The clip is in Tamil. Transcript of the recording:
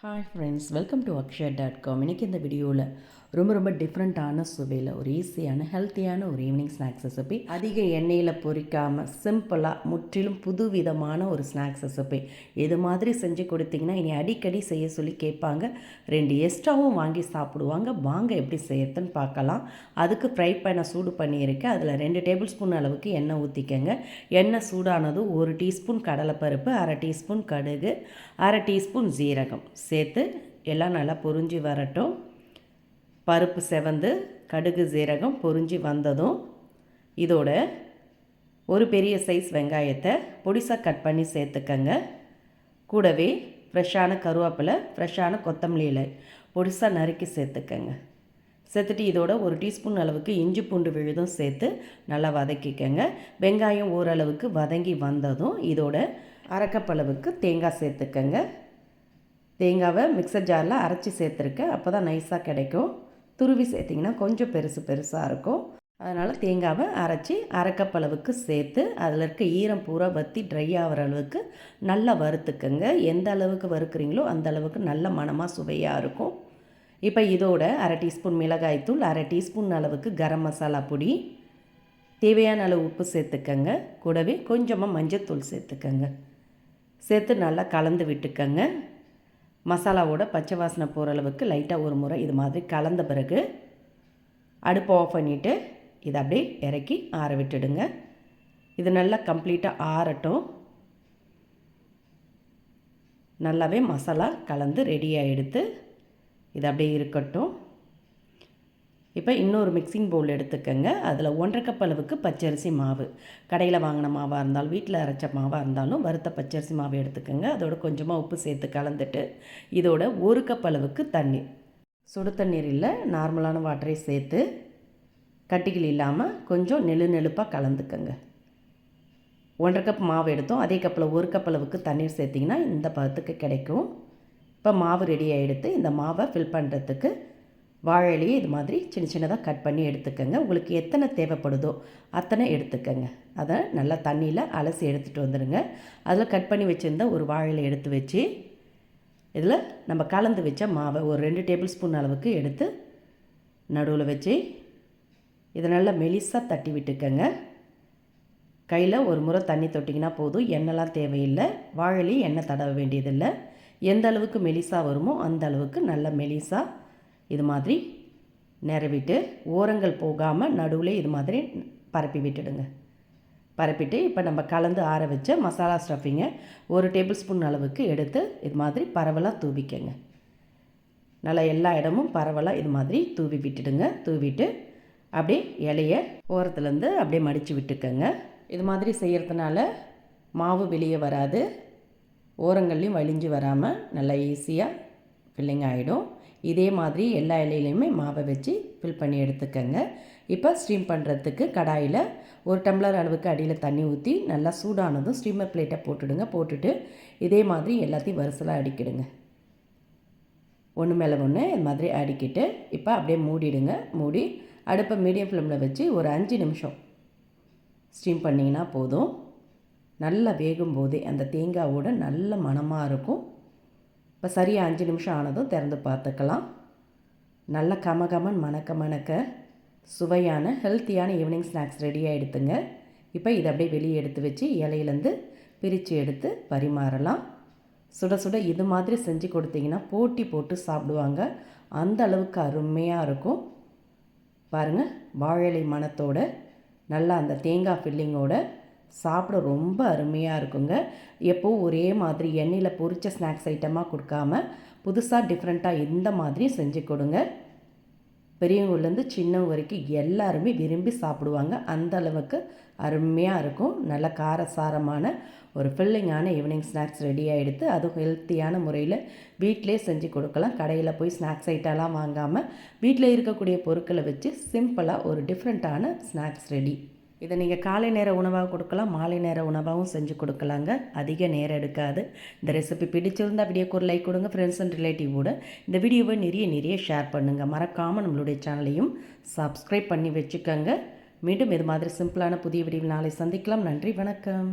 Hi friends welcome to Akshaya dot com இன்றைக்கி இந்த வீடியோவில் ரொம்ப ரொம்ப டிஃப்ரெண்ட்டான சுவையில் ஒரு ஈஸியான ஹெல்த்தியான ஒரு ஈவினிங் ஸ்நாக்ஸ் ரெசிபி அதிக எண்ணெயில் பொரிக்காமல் சிம்பிளாக முற்றிலும் புது விதமான ஒரு ஸ்நாக்ஸ் ரெசிபி இது மாதிரி செஞ்சு கொடுத்தீங்கன்னா இனி அடிக்கடி செய்ய சொல்லி கேட்பாங்க. ரெண்டு எக்ஸ்ட்ராவும் வாங்கி சாப்பிடுவாங்க. வாங்க எப்படி செய்யறதுன்னு பார்க்கலாம். அதுக்கு ஃப்ரை பண்ண சூடு பண்ணியிருக்கேன் அதில் ரெண்டு டேபிள் ஸ்பூன் அளவுக்கு எண்ணெய் ஊற்றிக்கங்க எண்ணெய் சூடானதும் ஒரு டீஸ்பூன் கடலைப்பருப்பு அரை டீஸ்பூன் கடுகு அரை டீஸ்பூன் ஜீரகம் சேர்த்து எல்லாம் நல்லா பொறிஞ்சி வரட்டும். பருப்பு செவந்து கடுகு சீரகம் பொறிஞ்சி வந்ததும் இதோட ஒரு பெரிய சைஸ் வெங்காயத்தை பொடிசாக கட் பண்ணி சேர்த்துக்கங்க. கூடவே ஃப்ரெஷ்ஷான கருவேப்பிலை ஃப்ரெஷ்ஷான கொத்தமல்லி இலை பொடிசாக நறுக்கி சேர்த்துக்கங்க. சேர்த்துட்டு இதோட ஒரு டீஸ்பூன் அளவுக்கு இஞ்சி பூண்டு விழுதும் சேர்த்து நல்லா வதக்கிக்கங்க. வெங்காயம் ஓரளவுக்கு வதங்கி வந்ததும் இதோட அரைக்கப்பளவுக்கு தேங்காய் சேர்த்துக்கங்க. தேங்காவை மிக்சர் ஜாரில் அரைச்சி சேர்த்துருக்கேன். அப்போ தான் நைஸாக கிடைக்கும். துருவி சேர்த்திங்கன்னா கொஞ்சம் பெருசு பெருசாக இருக்கும். அதனால் தேங்காவை அரைச்சி அரைக்கப்பளவுக்கு சேர்த்து அதில் இருக்க ஈரம் பூரா வற்றி ட்ரை ஆகிற அளவுக்கு நல்லா வறுத்துக்கோங்க. எந்த அளவுக்கு வறுக்கிறீங்களோ அந்த அளவுக்கு நல்ல மனமாக சுவையாக இருக்கும். இப்போ இதோட அரை டீஸ்பூன் மிளகாய்த்தூள் அரை டீஸ்பூன் அளவுக்கு கரம் மசாலா பொடி. தேவையான அளவு உப்பு சேர்த்துக்கங்க. கூடவே கொஞ்சமாக மஞ்சத்தூள் சேர்த்துக்கங்க. சேர்த்து நல்லா கலந்து விட்டுக்கங்க. மசாலாவோட பச்சை வாசனை போகிற அளவுக்கு லைட்டாக ஒரு முறை இது மாதிரி கலந்த பிறகு அடுப்பை ஆஃப் பண்ணிவிட்டு இதை அப்படியே இறக்கி ஆற விட்டுடுங்க. இது நல்லா கம்ப்ளீட்டாக ஆறட்டும். நல்லாவே மசாலா கலந்து ரெடியாக எடுத்து இது அப்படியே இருக்கட்டும். இப்போ இன்னொரு மிக்சிங் பவுல் எடுத்துக்கோங்க. அதில் ஒன்றரை கப் அளவுக்கு பச்சரிசி மாவு. கடையில் வாங்கின மாவாக இருந்தாலும் வீட்டில் அரைச்ச மாவாக இருந்தாலும் வறுத்த பச்சரிசி மாவு எடுத்துக்கோங்க. அதோட கொஞ்சமாக உப்பு சேர்த்து கலந்துட்டு இதோட ஒரு கப் அளவுக்கு தண்ணீர் சுடு தண்ணீர் இல்லை நார்மலான வாட்டரை சேர்த்து கட்டிகள் இல்லாமல் கொஞ்சம் நெழு நெழுப்பாக கலந்துக்கங்க. ஒன்றரை கப் மாவு எடுத்தோம். அதே கப்பில் ஒரு கப் அளவுக்கு தண்ணீர் சேர்த்திங்கன்னா இந்த பதத்துக்கு கிடைக்கும். இப்போ மாவு ரெடி ஆகிடுத்து இந்த மாவை ஃபில் பண்ணுறதுக்கு வாழையிலையும் இது மாதிரி சின்ன சின்னதாக கட் பண்ணி எடுத்துக்கோங்க. உங்களுக்கு எத்தனை தேவைப்படுதோ அத்தனை எடுத்துக்கோங்க. அதை நல்லா தண்ணியில் அலசி எடுத்துகிட்டு வந்துடுங்க அதில் கட் பண்ணி வச்சுருந்த ஒரு வாழையில எடுத்து வச்சு இதில் நம்ம கலந்து வச்ச மாவை ஒரு ரெண்டு டேபிள் ஸ்பூன் அளவுக்கு எடுத்து நடுவில் வச்சு இதை நல்லா மெலிசாக தட்டி விட்டுக்கோங்க. கையில் ஒரு முறை தண்ணி தொட்டிங்கன்னா போதும். எண்ணெய்லாம் தேவையில்லை. வாழையிலையும் எண்ணெய் தடவ வேண்டியதில்லை. எந்த அளவுக்கு மெலிசாக வருமோ அந்த அளவுக்கு நல்ல மெலிசாக இது மாதிரி நிறவிட்டு ஓரங்கள் போகாமல் நடுவில் இது மாதிரி பரப்பி விட்டுடுங்க. பரப்பிட்டு இப்போ நம்ம கலந்து ஆற வச்ச மசாலா ஸ்டஃபிங்கை ஒரு டேபிள் ஸ்பூன் அளவுக்கு எடுத்து இது மாதிரி பரவலாக தூவிக்கங்க. நல்லா எல்லா இடமும் பரவலாக இது மாதிரி தூவி விட்டுடுங்க. தூவிட்டு அப்படியே இலைய ஓரத்துலேருந்து அப்படியே மடித்து விட்டுக்கங்க. இது மாதிரி செய்கிறதுனால மாவு வெளியே வராது. ஓரங்கள்லையும் வலிஞ்சு வராமல் நல்லா ஈஸியாக ஃபில்லிங் ஆகிடும் இதே மாதிரி எல்லா இலையிலையுமே மாவை வச்சு ஃபில் பண்ணி எடுத்துக்கோங்க. இப்போ ஸ்டீம் பண்ணுறதுக்கு கடாயில் ஒரு டம்ளர் அளவுக்கு அடியில் தண்ணி ஊற்றி நல்லா சூடானதும் ஸ்டீமர் பிளேட்டை போட்டுடுங்க. போட்டுட்டு இதே மாதிரி எல்லாத்தையும் வரிசலாக அடிக்கிடுங்க. ஒன்று மேலே ஒன்று இது மாதிரி அடிக்கிட்டு இப்போ அப்படியே மூடிடுங்க. மூடி அடுப்பை மீடியம் ஃப்ளேமில் வச்சு ஒரு அஞ்சு நிமிஷம் ஸ்டீம் பண்ணிங்கன்னா போதும். நல்லா வேகும் போதே அந்த தேங்காவோட நல்ல மணமாக இருக்கும். இப்போ சரியாக அஞ்சு நிமிஷம் ஆனதும் திறந்து பார்த்துக்கலாம். நல்ல கமகமன் மணக்க மணக்க சுவையான ஹெல்த்தியான ஈவினிங் ஸ்நாக்ஸ் ரெடியாக எடுத்துங்க. இப்போ இதை அப்படியே வெளியே எடுத்து வச்சு இலையிலேருந்து பிரித்து எடுத்து பரிமாறலாம். சுட சுட இது மாதிரி செஞ்சு கொடுத்தீங்கன்னா போட்டி போட்டு சாப்பிடுவாங்க. அந்த அளவுக்கு அருமையாக இருக்கும். பாருங்கள் வாழை மணத்தோட நல்லா அந்த தேங்காய் ஃபில்லிங்கோட சாப்பிட ரொம்ப அருமையாக இருக்குங்க. எப்போவும் ஒரே மாதிரி எண்ணெயில் பொரித்த ஸ்நாக்ஸ் ஐட்டமாக கொடுக்காம புதுசாக டிஃப்ரெண்ட்டாக இந்த மாதிரியும் செஞ்சு கொடுங்க. பெரியவங்கலேருந்து சின்னவங்க வரைக்கும் எல்லாருமே விரும்பி சாப்பிடுவாங்க. அந்த அளவுக்கு அருமையாக இருக்கும். நல்ல காரசாரமான ஒரு ஃபில்லிங்கான ஈவினிங் ஸ்நாக்ஸ் ரெடியாக எடுத்து அதுவும் ஹெல்த்தியான முறையில் வீட்டிலே செஞ்சு கொடுக்கலாம். கடையில் போய் ஸ்நாக்ஸ் ஐட்டம்லாம் வாங்காமல் வீட்டில் இருக்கக்கூடிய பொருட்களை வச்சு சிம்பிளாக ஒரு டிஃப்ரெண்ட்டான ஸ்நாக்ஸ் ரெடி இதை நீங்கள் காலை நேர உணவாக கொடுக்கலாம் மாலை நேர உணவாகவும் செஞ்சு கொடுக்கலாங்க. அதிக நேரம் எடுக்காது. இந்த ரெசிபி பிடிச்சிருந்தால் வீடியோக்கு ஒரு லைக் கொடுங்க ஃப்ரெண்ட்ஸ் அண்ட் ரிலேட்டிவோட இந்த வீடியோவை நிறைய நிறைய ஷேர் பண்ணுங்கள் மறக்காமல் நம்மளுடைய சேனலையும் சப்ஸ்கிரைப் பண்ணி வச்சுக்கோங்க. மீண்டும் இது மாதிரி சிம்பிளான புதிய வீடியோ நாளை சந்திக்கலாம். நன்றி வணக்கம்.